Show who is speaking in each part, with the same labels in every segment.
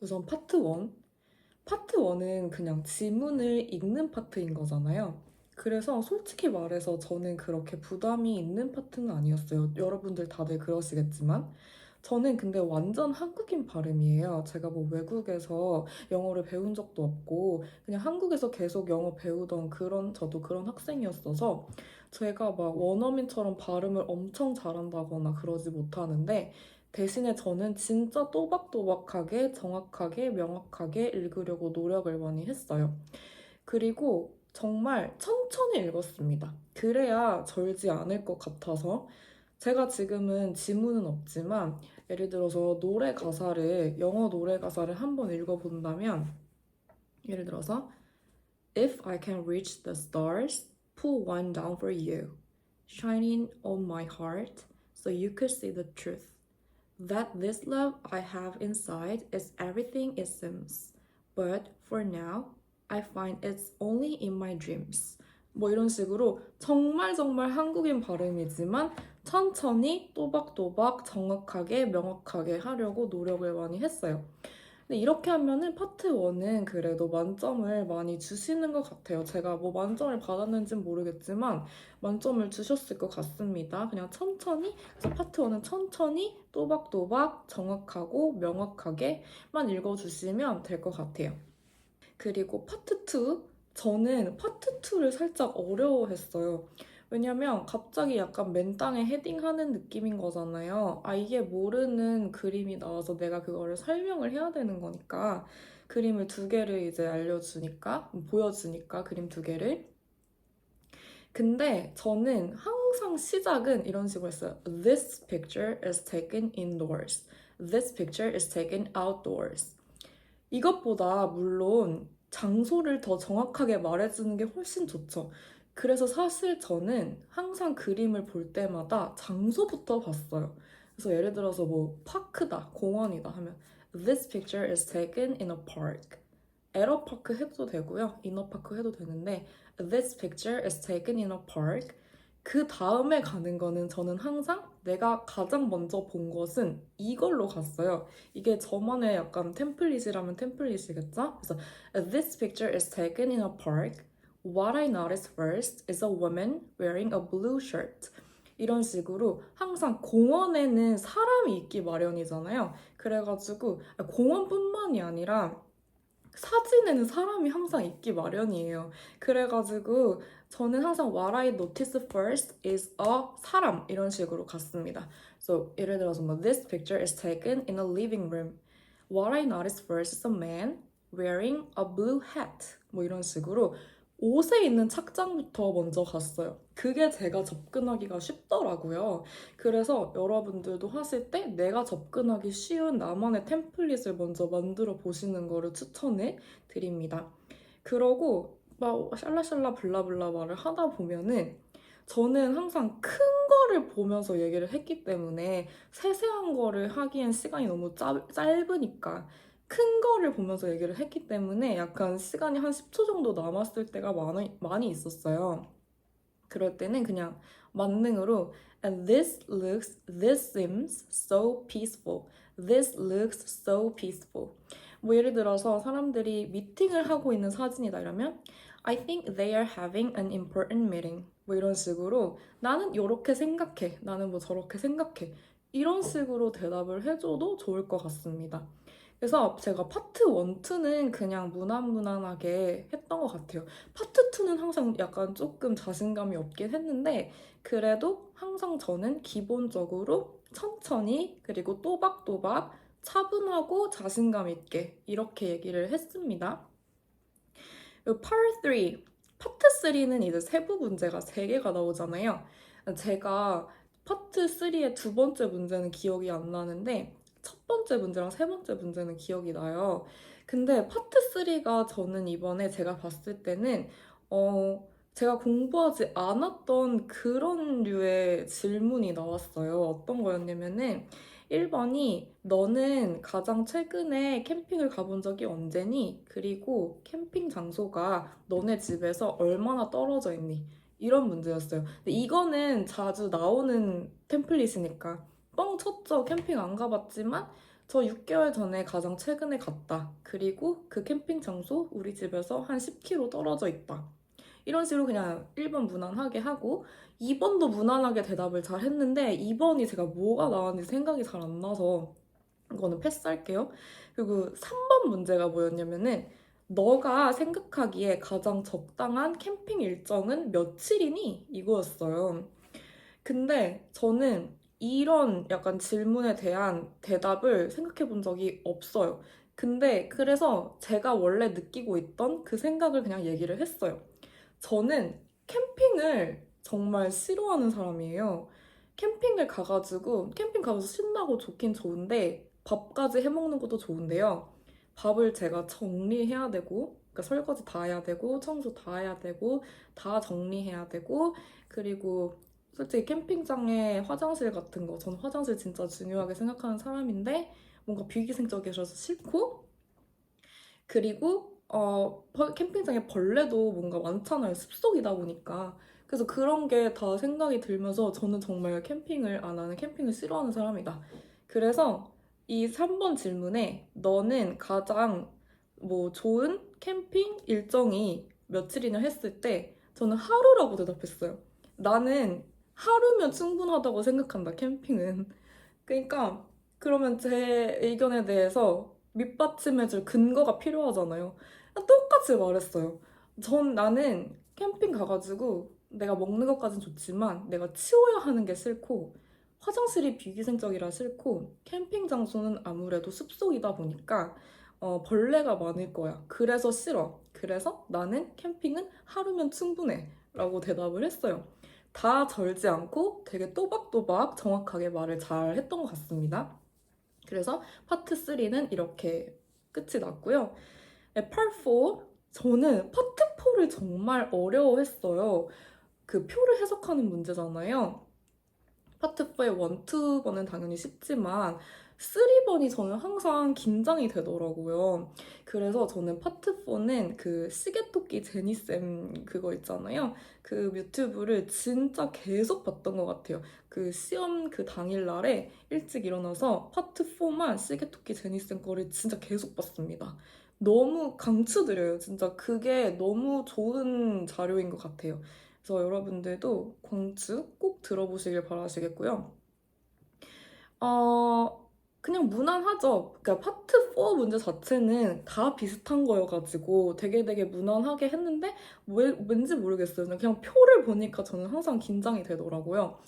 Speaker 1: 우선 파트 1. 파트 1은 그냥 지문을 읽는 파트인 거잖아요. 그래서 솔직히 말해서 저는 그렇게 부담이 있는 파트는 아니었어요. 여러분들 다들 그러시겠지만. 저는 근데 완전 한국인 발음이에요. 제가 뭐 외국에서 영어를 배운 적도 없고, 그냥 한국에서 계속 영어 배우던 그런, 저도 그런 학생이었어서, 제가 막 원어민처럼 발음을 엄청 잘한다거나 그러지 못하는데, 대신에 저는 진짜 또박또박하게, 정확하게, 명확하게 읽으려고 노력을 많이 했어요. 그리고 정말 천천히 읽었습니다. 그래야 절지 않을 것 같아서. 제가 지금은 지문은 없지만, 예를 들어서 노래 가사를, 영어 노래 가사를 한번 읽어본다면, 예를 들어서, If I can reach the stars, pull one down for you, shining on my heart, so you could see the truth. That this love I have inside is everything it seems. But for now, I find it's only in my dreams. 뭐 이런 식으로 정말 정말 한국인 발음이지만 천천히 또박또박 정확하게 명확하게 하려고 노력을 많이 했어요. 근데 이렇게 하면은 파트 1은 그래도 만점을 많이 주시는 것 같아요. 제가 뭐 만점을 받았는지는 모르겠지만 만점을 주셨을 것 같습니다. 그냥 천천히, 그래서 파트 1은 천천히 또박또박 정확하고 명확하게만 읽어주시면 될 것 같아요. 그리고 파트 2, 저는 파트 2를 살짝 어려워했어요. 왜냐면 갑자기 약간 맨땅에 헤딩하는 느낌인 거잖아요. 아, 이게 모르는 그림이 나와서 내가 그거를 설명을 해야 되는 거니까 그림을 두 개를 이제 알려주니까, 보여주니까 그림 두 개를. 근데 저는 항상 시작은 이런 식으로 했어요. This picture is taken indoors. This picture is taken outdoors. 이것보다 물론 장소를 더 정확하게 말해주는 게 훨씬 좋죠. 그래서 사실 저는 항상 그림을 볼 때마다 장소부터 봤어요. 그래서 예를 들어서 뭐 파크다, 공원이다 하면 This picture is taken in a park. 에러파크 해도 되고요. 이너파크 해도 되는데 This picture is taken in a park. 그 다음에 가는 거는 저는 항상 내가 가장 먼저 본 것은 이걸로 갔어요. 이게 저만의 약간 템플릿이라면 템플릿이겠죠? 그래서 This picture is taken in a park. What I noticed first is a woman wearing a blue shirt. 이런 식으로 항상 공원에는 사람이 있기 마련이잖아요. 그래가지고 공원뿐만이 아니라 사진에는 사람이 항상 있기 마련이에요. 그래가지고 저는 항상 what I notice first is a 사람 이런 식으로 갔습니다. So 예를 들어서 뭐 this picture is taken in a living room. What I noticed first is a man wearing a blue hat. 뭐 이런 식으로 옷에 있는 착장부터 먼저 갔어요. 그게 제가 접근하기가 쉽더라고요. 그래서 여러분들도 하실 때 내가 접근하기 쉬운 나만의 템플릿을 먼저 만들어 보시는 거를 추천해 드립니다. 그러고 막 샬라샬라 블라블라 말을 하다 보면은 저는 항상 큰 거를 보면서 얘기를 했기 때문에 세세한 거를 하기엔 시간이 너무 짧, 짧으니까 큰 거를 보면서 얘기를 했기 때문에 약간 시간이 한 10초 정도 남았을 때가 많이, 많이 있었어요. 그럴 때는 그냥 만능으로 And this looks, this seems so peaceful. This looks so peaceful. 뭐 예를 들어서 사람들이 미팅을 하고 있는 사진이다 이러면 I think they are having an important meeting. 뭐 이런 식으로 나는 이렇게 생각해. 나는 뭐 저렇게 생각해. 이런 식으로 대답을 해줘도 좋을 것 같습니다. 그래서 제가 파트 1, 2는 그냥 무난무난하게 했던 것 같아요. 파트 2는 항상 약간 조금 자신감이 없긴 했는데, 그래도 항상 저는 기본적으로 천천히, 그리고 또박또박 차분하고 자신감 있게 이렇게 얘기를 했습니다. 그리고 Part 3. 파트 3는 이제 세부 문제가 3개가 나오잖아요. 제가 파트 3의 두 번째 문제는 기억이 안 나는데, 첫 번째 문제랑 세 번째 문제는 기억이 나요. 근데 파트 3가 저는 이번에 제가 봤을 때는, 어, 제가 공부하지 않았던 그런 류의 질문이 나왔어요. 어떤 거였냐면은, 1번이 너는 가장 최근에 캠핑을 가본 적이 언제니? 그리고 캠핑 장소가 너네 집에서 얼마나 떨어져 있니? 이런 문제였어요. 근데 이거는 자주 나오는 템플릿이니까 뻥 쳤죠. 캠핑 안 가봤지만 저 6개월 전에 가장 최근에 갔다. 그리고 그 캠핑 장소 우리 집에서 한 10km 떨어져 있다. 이런 식으로 그냥 1번 무난하게 하고 2번도 무난하게 대답을 잘 했는데 2번이 제가 뭐가 나왔는지 생각이 잘 안 나서 이거는 패스할게요. 그리고 3번 문제가 뭐였냐면은 너가 생각하기에 가장 적당한 캠핑 일정은 며칠이니? 이거였어요. 근데 저는 이런 약간 질문에 대한 대답을 생각해 본 적이 없어요. 근데 그래서 제가 원래 느끼고 있던 그 생각을 그냥 얘기를 했어요. 저는 캠핑을 정말 싫어하는 사람이에요. 캠핑을 가가지고, 캠핑 가서 신나고 좋긴 좋은데, 밥까지 해먹는 것도 좋은데요. 밥을 제가 정리해야 되고, 그러니까 설거지 다 해야 되고, 청소 다 해야 되고, 다 정리해야 되고, 그리고 솔직히 캠핑장에 화장실 같은 거, 저는 화장실 진짜 중요하게 생각하는 사람인데, 뭔가 비위생적이라서 싫고, 그리고, 어, 벌- 캠핑장에 벌레도 뭔가 많잖아요. 습속이다 보니까. 그래서 그런 게 다 생각이 들면서 저는 정말 캠핑을 안 하는, 캠핑을 싫어하는 사람이다. 그래서 이 3번 질문에 너는 가장 뭐 좋은 캠핑 일정이 며칠이냐 했을 때 저는 하루라고 대답했어요. 나는 하루면 충분하다고 생각한다, 캠핑은. 그러니까, 그러면 제 의견에 대해서 밑받침해줄 근거가 필요하잖아요. 똑같이 말했어요. 전 나는 캠핑 가가지고 내가 먹는 것까진 좋지만 내가 치워야 하는 게 싫고, 화장실이 비위생적이라 싫고, 캠핑 장소는 아무래도 숲속이다 보니까, 어, 벌레가 많을 거야. 그래서 싫어. 그래서 나는 캠핑은 하루면 충분해. 라고 대답을 했어요. 다 절지 않고 되게 또박또박 정확하게 말을 잘 했던 것 같습니다. 그래서 파트 3는 이렇게 끝이 났고요. 네, 파트 4, 저는 파트 4를 정말 어려워했어요. 그 표를 해석하는 문제잖아요. 파트 4의 1, 2번은 당연히 쉽지만 3번이 저는 항상 긴장이 되더라고요. 그래서 저는 파트 4는 그 시계토끼 제니쌤 그거 있잖아요. 그 유튜브를 진짜 계속 봤던 것 같아요. 그 시험 그 당일날에 일찍 일어나서 파트 4만 시계토끼 제니쌤 거를 진짜 계속 봤습니다. 너무 강추드려요. 진짜 그게 너무 좋은 자료인 것 같아요. 그래서 여러분들도 광추 꼭 들어보시길 바라시겠고요. 어, 그냥 무난하죠. 그러니까 파트 4 문제 자체는 다 비슷한 거여가지고 되게 되게 무난하게 했는데 왜, 왠지 모르겠어요. 그냥 표를 보니까 저는 항상 긴장이 되더라고요.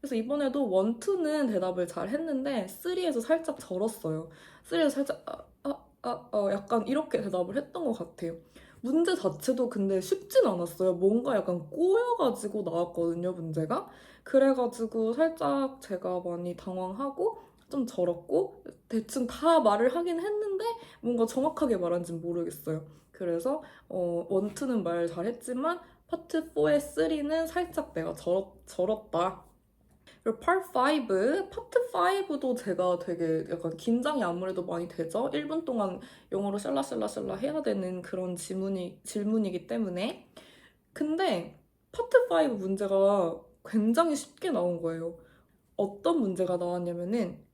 Speaker 1: 그래서 이번에도 1, 2는 대답을 잘 했는데 3에서 살짝 절었어요. 3에서 살짝 아, 아, 아, 아, 약간 이렇게 대답을 했던 것 같아요. 문제 자체도 근데 쉽진 않았어요. 뭔가 약간 꼬여가지고 나왔거든요, 문제가. 그래가지고 살짝 제가 많이 당황하고 좀 절었고 대충 다 말을 하긴 했는데 뭔가 정확하게 말한지는 모르겠어요. 그래서 어, 원투는 말 잘했지만 파트 4의 3는 살짝 내가 절었, 절었다. 그리고 파트 5, 파트 5도 제가 되게 약간 긴장이 아무래도 많이 되죠. 1분 동안 영어로 샬라샬라샬라 해야 되는 그런 질문이, 질문이기 때문에. 근데 파트 5 문제가 굉장히 쉽게 나온 거예요. 어떤 문제가 나왔냐면은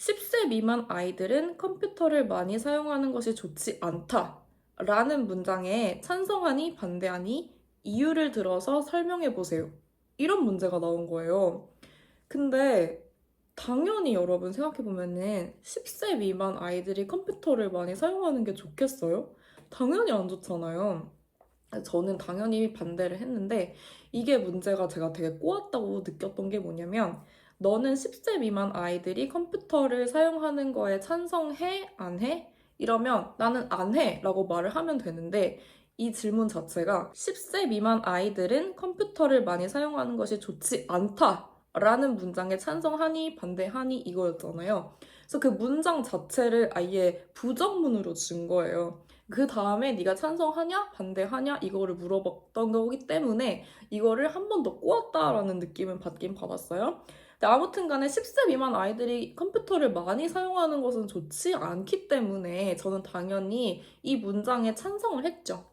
Speaker 1: 10세 미만 아이들은 컴퓨터를 많이 사용하는 것이 좋지 않다. 라는 문장에 찬성하니 반대하니 이유를 들어서 설명해 보세요. 이런 문제가 나온 거예요. 근데 당연히 여러분 생각해보면은 10세 미만 아이들이 컴퓨터를 많이 사용하는 게 좋겠어요? 당연히 안 좋잖아요. 저는 당연히 반대를 했는데 이게 문제가 제가 되게 꼬았다고 느꼈던 게 뭐냐면 너는 10세 미만 아이들이 컴퓨터를 사용하는 거에 찬성해? 안 해? 이러면 나는 안 해! 라고 말을 하면 되는데 이 질문 자체가 10세 미만 아이들은 컴퓨터를 많이 사용하는 것이 좋지 않다! 라는 문장에 찬성하니 반대하니 이거였잖아요. 그래서 그 문장 자체를 아예 부정문으로 준 거예요. 그 다음에 네가 찬성하냐 반대하냐 이거를 물어봤던 거기 때문에 이거를 한 번 더 꼬았다라는 느낌을 받긴 받았어요. 아무튼 간에 10세 미만 아이들이 컴퓨터를 많이 사용하는 것은 좋지 않기 때문에 저는 당연히 이 문장에 찬성을 했죠.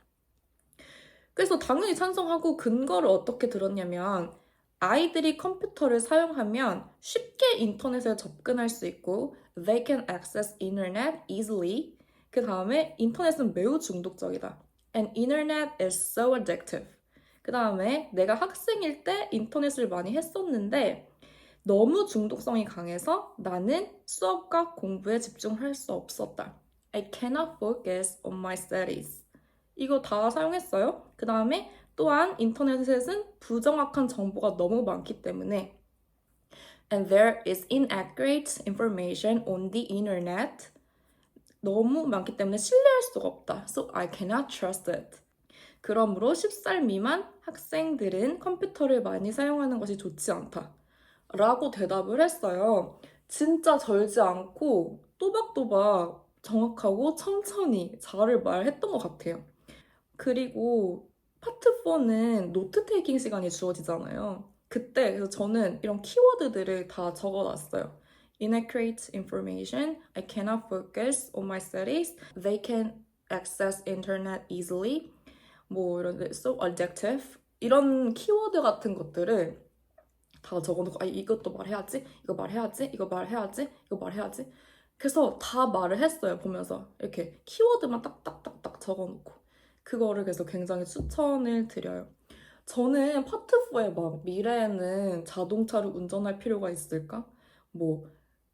Speaker 1: 그래서 당연히 찬성하고 근거를 어떻게 들었냐면 아이들이 컴퓨터를 사용하면 쉽게 인터넷에 접근할 수 있고 They can access internet easily. 그 다음에 인터넷은 매우 중독적이다. And internet is so addictive. 그 다음에 내가 학생일 때 인터넷을 많이 했었는데 너무 중독성이 강해서 나는 수업과 공부에 집중할 수 없었다. I cannot focus on my studies. 이거 다 사용했어요. 그 다음에 또한 인터넷에는 부정확한 정보가 너무 많기 때문에 and there is inaccurate information on the internet. 너무 많기 때문에 신뢰할 수가 없다. So I cannot trust it. 그러므로 10살 미만 학생들은 컴퓨터를 많이 사용하는 것이 좋지 않다. 라고 대답을 했어요. 진짜 절지 않고 또박또박 정확하고 천천히 잘을 말했던 것 같아요. 그리고 파트 4는 노트 테이킹 시간이 주어지잖아요. 그때 그래서 저는 이런 키워드들을 다 적어놨어요. Inaccurate information, I cannot focus on my studies, they can access internet easily, 뭐 이런 so addictive 이런 키워드 같은 것들을 다 적어놓고 아 이것도 말해야지, 이거 말해야지, 이거 말해야지, 이거 말해야지. 그래서 다 말을 했어요 보면서 이렇게 키워드만 딱딱딱딱 적어놓고 그거를 그래서 굉장히 추천을 드려요. 저는 파트 4에 막 미래에는 자동차를 운전할 필요가 있을까? 뭐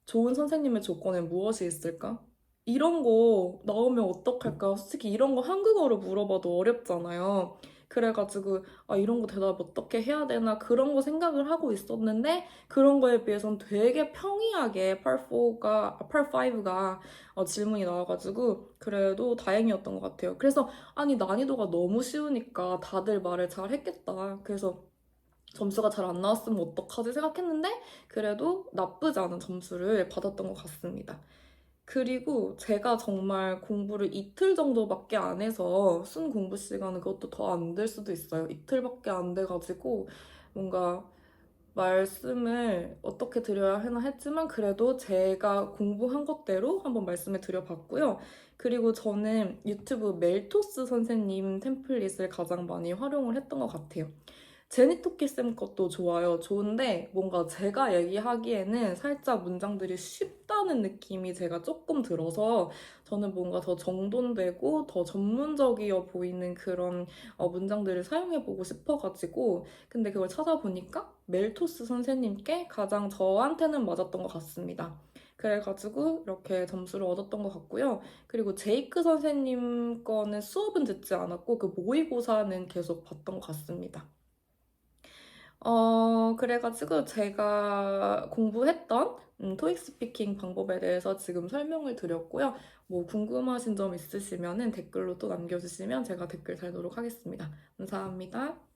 Speaker 1: 좋은 선생님의 조건엔 무엇이 있을까? 이런 거 나오면 어떡할까? 솔직히 이런 거 한국어로 물어봐도 어렵잖아요. 그래가지고 아 이런 거 대답 어떻게 해야 되나 그런 거 생각을 하고 있었는데 그런 거에 비해서는 되게 평이하게 Part 4가 Part 5가 어, 질문이 나와가지고 그래도 다행이었던 것 같아요. 그래서 아니 난이도가 너무 쉬우니까 다들 말을 잘 했겠다. 그래서 점수가 잘 안 나왔으면 어떡하지 생각했는데 그래도 나쁘지 않은 점수를 받았던 것 같습니다. 그리고 제가 정말 공부를 이틀 정도밖에 안 해서 순 공부 시간은 그것도 더 안 될 수도 있어요. 이틀밖에 안 돼가지고 뭔가 말씀을 어떻게 드려야 하나 했지만 그래도 제가 공부한 것대로 한번 말씀을 드려봤고요. 그리고 저는 유튜브 멜토스 선생님 템플릿을 가장 많이 활용을 했던 것 같아요. 제니토끼 쌤 것도 좋아요. 좋은데 뭔가 제가 얘기하기에는 살짝 문장들이 쉽 다는 느낌이 제가 조금 들어서 저는 뭔가 더 정돈되고 더 전문적이어 보이는 그런 어, 문장들을 사용해보고 싶어가지고 근데 그걸 찾아보니까 멜토스 선생님께 가장 저한테는 맞았던 것 같습니다. 그래가지고 이렇게 점수를 얻었던 것 같고요. 그리고 제이크 선생님 거는 수업은 듣지 않았고 그 모의고사는 계속 봤던 것 같습니다. 어, 그래가지고 제가 공부했던 음, 토익 스피킹 방법에 대해서 지금 설명을 드렸고요. 뭐 궁금하신 점 있으시면 댓글로 또 남겨주시면 제가 댓글 달도록 하겠습니다. 감사합니다.